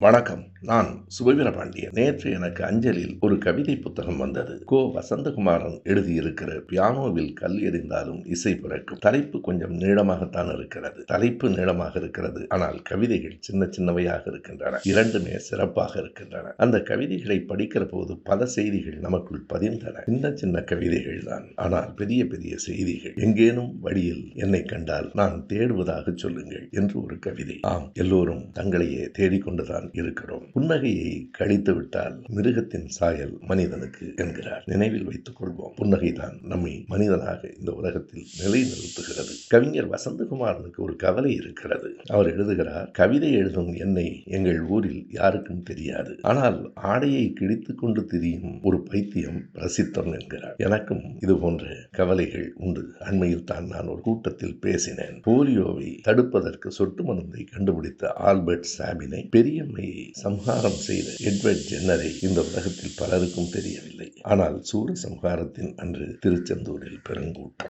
வணக்கம். நான் சுபவீர பாண்டியன் நேற்று எனக்கு அஞ்சலில் ஒரு கவிதை புத்தகம் வந்தது. கோ. வசந்தகுமாரன் எழுதியிருக்கிற பியானோவில் கல் எறிந்தாலும் இசை பிறக்கும். தலைப்பு கொஞ்சம் நீளமாகத்தான் இருக்கிறது. தலைப்பு நீளமாக இருக்கிறது. ஆனால் கவிதைகள் சின்ன சின்னவையாக இருக்கின்றன. இரண்டுமே சிறப்பாக இருக்கின்றன. அந்த கவிதைகளை படிக்கிற போது பல செய்திகள் நமக்குள் பதிந்தன. சின்ன சின்ன கவிதைகள் தான். ஆனால் பெரிய பெரிய செய்திகள். எங்கேனும் வழியில் என்னை கண்டால் நான் தேடுவதாக சொல்லுங்கள் என்று ஒரு கவிதை. ஆம் எல்லோரும் தங்களையே தேடிக்கொண்டுதான் இருக்கிறோம். புன்னகையை கழித்து விட்டால் மிருகத்தின் சாயல் மனிதனுக்கு என்கிறார். நினைவில் வைத்துக் கொள்வோம். புன்னகைதான் நம்மை மனிதனாக இந்த உலகத்தில் நிலைநிறுத்துகிறது. கவிஞர் வசந்தகுமாரனுக்கு ஒரு கவலை இருக்கிறது. அவர் எழுதுகிறார் கவிதை எழுதும் என்னை எங்கள் ஊரில் யாருக்கும் தெரியாது. ஆனால் ஆடையை கிழித்துக் கொண்டு திரியும் ஒரு பைத்தியம் பிரசித்தம் என்கிறார். எனக்கும் இது போன்ற கவலைகள் உண்டு. அண்மையில் தான் நான் ஒரு கூட்டத்தில் பேசினேன். போலியோவை தடுப்பதற்கு சொட்டு மருந்தை கண்டுபிடித்த ஆல்பர்ட் சாபினை பெரிய உண்மையை சம்ஹாரம் செய்த எட்வர்ட் ஜென்னரை இந்த உலகத்தில் பலருக்கும் தெரியவில்லை. ஆனால் சூர சம்ஹாரத்தின் அன்று திருச்செந்தூரில் பெருங்கூட்டம்.